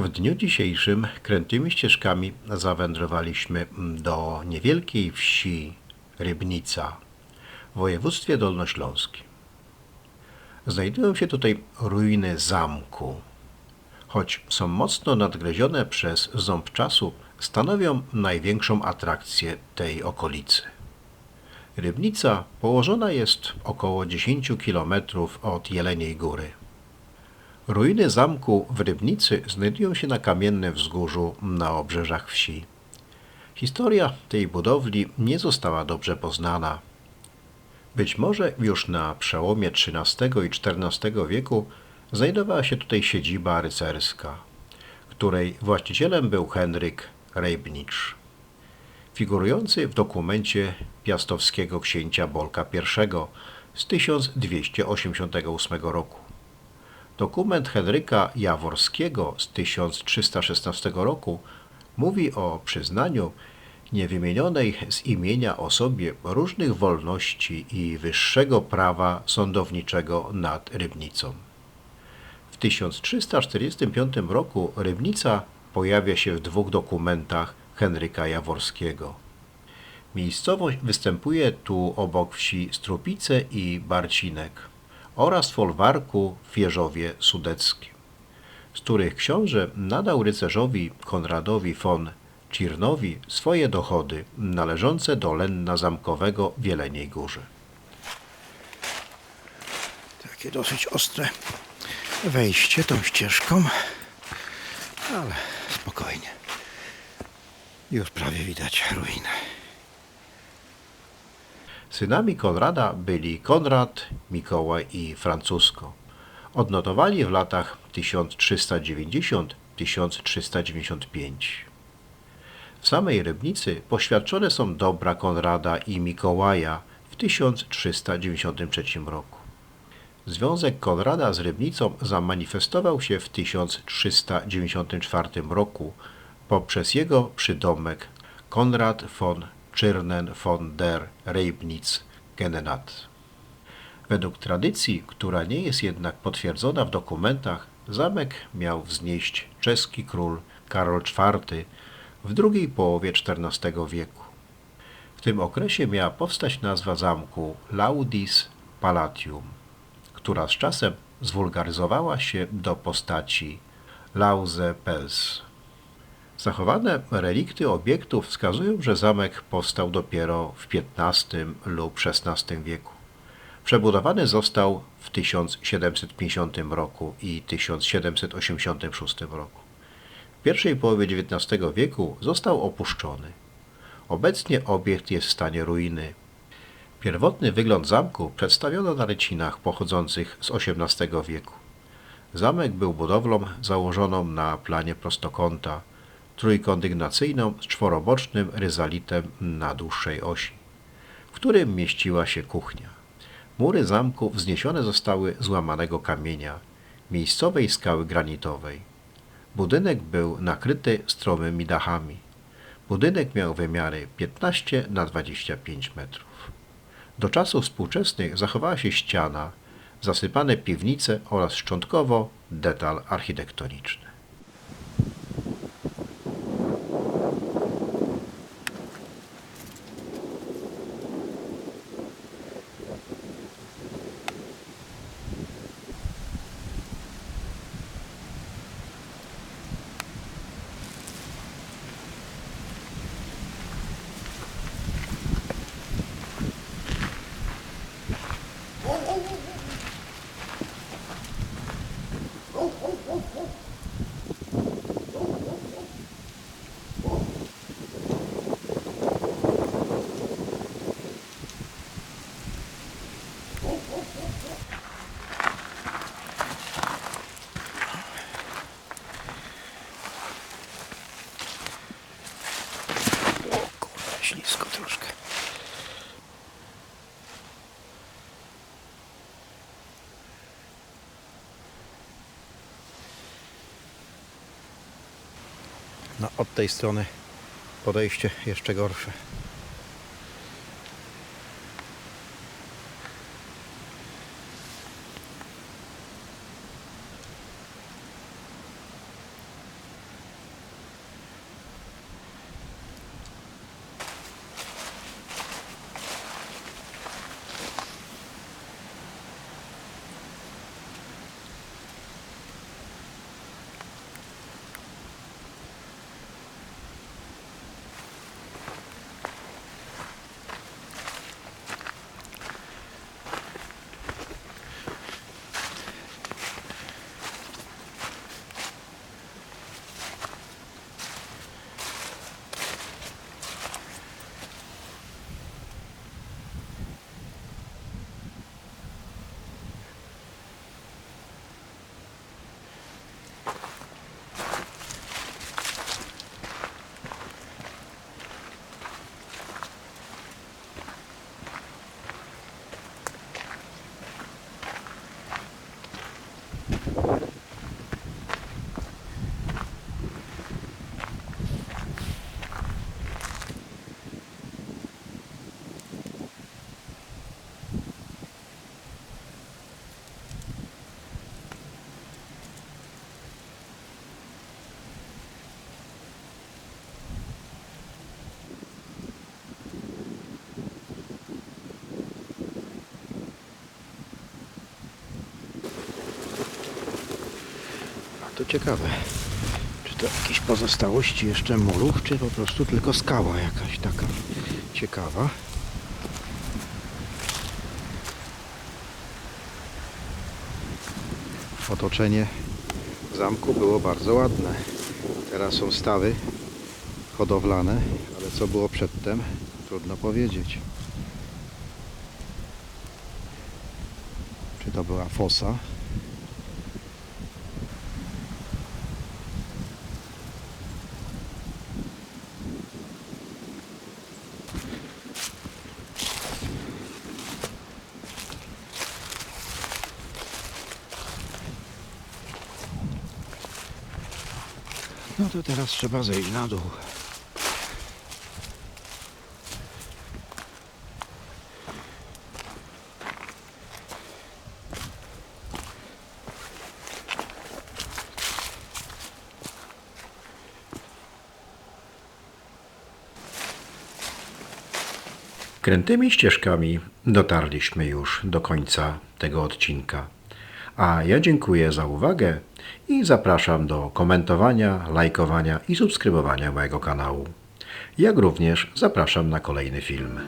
W dniu dzisiejszym krętymi ścieżkami zawędrowaliśmy do niewielkiej wsi Rybnica w województwie dolnośląskim. Znajdują się tutaj ruiny zamku. Choć są mocno nadgryzione przez ząb czasu, stanowią największą atrakcję tej okolicy. Rybnica położona jest około 10 km od Jeleniej Góry. Ruiny zamku w Rybnicy znajdują się na kamiennym wzgórzu na obrzeżach wsi. Historia tej budowli nie została dobrze poznana. Być może już na przełomie XIII i XIV wieku znajdowała się tutaj siedziba rycerska, której właścicielem był Henryk Reibnicz, figurujący w dokumencie piastowskiego księcia Bolka I z 1288 roku. Dokument Henryka Jaworskiego z 1316 roku mówi o przyznaniu niewymienionej z imienia osobie różnych wolności i wyższego prawa sądowniczego nad Rybnicą. W 1345 roku Rybnica pojawia się w dwóch dokumentach Henryka Jaworskiego. Miejscowość występuje tu obok wsi Strupice i Barcinek oraz folwarku w Wieżowie Sudeckim, z których książę nadał rycerzowi Konradowi von Czirnowi swoje dochody należące do lenna zamkowego w Jeleniej Górze. Takie dosyć ostre wejście tą ścieżką, ale spokojnie. Już prawie widać ruiny. Synami Konrada byli Konrad, Mikołaj i Francuzko. Odnotowali w latach 1390-1395. W samej Rybnicy poświadczone są dobra Konrada i Mikołaja w 1393 roku. Związek Konrada z Rybnicą zamanifestował się w 1394 roku poprzez jego przydomek Konrad von Czyrnen von der Reibnitz Genenat. Według tradycji, która nie jest jednak potwierdzona w dokumentach, zamek miał wznieść czeski król Karol IV w drugiej połowie XIV wieku. W tym okresie miała powstać nazwa zamku Laudis Palatium, która z czasem zwulgaryzowała się do postaci Lause Pels. Zachowane relikty obiektów wskazują, że zamek powstał dopiero w XV lub XVI wieku. Przebudowany został w 1750 roku i 1786 roku. W pierwszej połowie XIX wieku został opuszczony. Obecnie obiekt jest w stanie ruiny. Pierwotny wygląd zamku przedstawiono na rycinach pochodzących z XVIII wieku. Zamek był budowlą założoną na planie prostokąta, trójkondygnacyjną z czworobocznym ryzalitem na dłuższej osi, w którym mieściła się kuchnia. Mury zamku wzniesione zostały z łamanego kamienia, miejscowej skały granitowej. Budynek był nakryty stromymi dachami. Budynek miał wymiary 15 na 25 metrów. Do czasów współczesnych zachowała się ściana, zasypane piwnice oraz szczątkowo detal architektoniczny. Ślisko troszkę. No od tej strony podejście jeszcze gorsze. To ciekawe. Czy to jakieś pozostałości jeszcze murów, czy po prostu tylko skała jakaś taka ciekawa. Otoczenie zamku było bardzo ładne. Teraz są stawy hodowlane, ale co było przedtem, trudno powiedzieć. Czy to była fosa? No to teraz trzeba zejść na dół. Krętymi ścieżkami dotarliśmy już do końca tego odcinka. A ja dziękuję za uwagę i zapraszam do komentowania, lajkowania i subskrybowania mojego kanału. Jak również zapraszam na kolejny film.